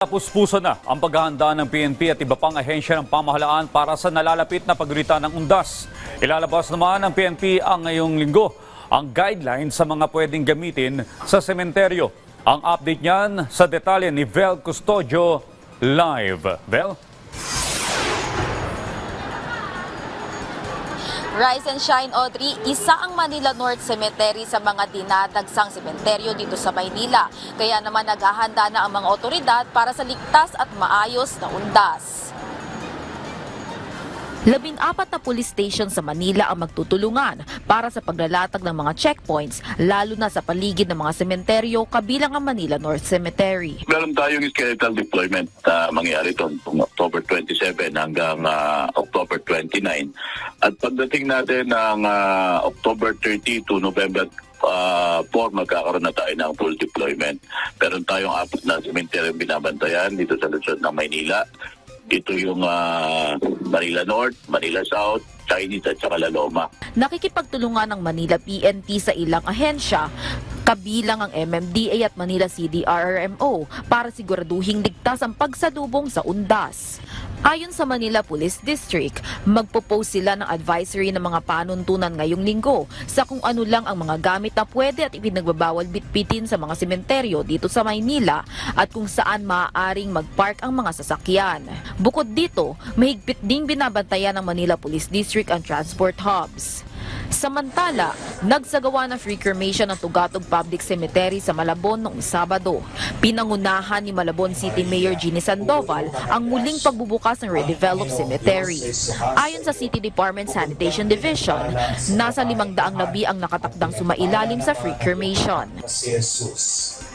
Puspuso na ang paghahanda ng PNP at iba pang ahensya ng pamahalaan para sa nalalapit na pagrita ng undas. Ilalabas naman ng PNP ang ngayong linggo ang guidelines sa mga pwedeng gamitin sa sementeryo. Ang update niyan sa detalye ni Vel Custodio live. Vel? Rise and Shine Audrey, isa ang Manila North Cemetery sa mga dinadagsang sementeryo dito sa Maynila. Kaya naman naghahanda na ang mga otoridad para sa ligtas at maayos na undas. Labing apat na police station sa Manila ang magtutulungan para sa paglalatag ng mga checkpoints, lalo na sa paligid ng mga sementeryo kabilang ang Manila North Cemetery. Meron tayong skeletal deployment na mangyari kung October 27 hanggang ah, October 29. At pagdating natin ng ah, October 30 to November uh, 4, magkakaroon na tayo ng full deployment. Meron tayong apat na cemetery binabantayan dito sa Luzon ng Maynila. Ito yung ah, Manila North, Manila South, Chinese at saka Laloma. nakikipagtulungan ng Manila PNP sa ilang ahensya, kabilang ang MMDA at Manila CDRRMO para siguraduhing ligtas ang pagsalubong sa undas. Ayon sa Manila Police District, magpo-post sila ng advisory ng mga panuntunan ngayong linggo sa kung ano lang ang mga gamit na pwede at ipinagbabawal bitbitin sa mga sementeryo dito sa Maynila at kung saan maaaring magpark ang mga sasakyan. Bukod dito, mahigpit ding binabantayan ng Manila Police District ang transport hubs. Samantala, nagsagawa ng free cremation ng Tugatog Public Cemetery sa Malabon noong Sabado. Pinangunahan ni Malabon City Mayor Ginny Sandoval ang muling pagbubukas ng redeveloped cemetery. Ayon sa City Department Sanitation Division, nasa limang daang labi ang nakatakdang sumailalim sa free cremation.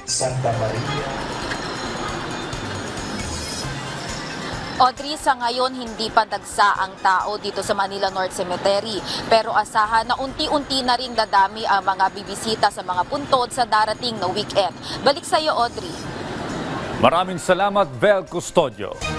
Santa Maria, Audrey, sa ngayon hindi pa dagsa ang tao dito sa Manila North Cemetery. Pero asahan na unti-unti na rin dadami ang mga bibisita sa mga puntod sa darating na weekend. Balik sa iyo, Audrey. Maraming salamat, Vel Custodio.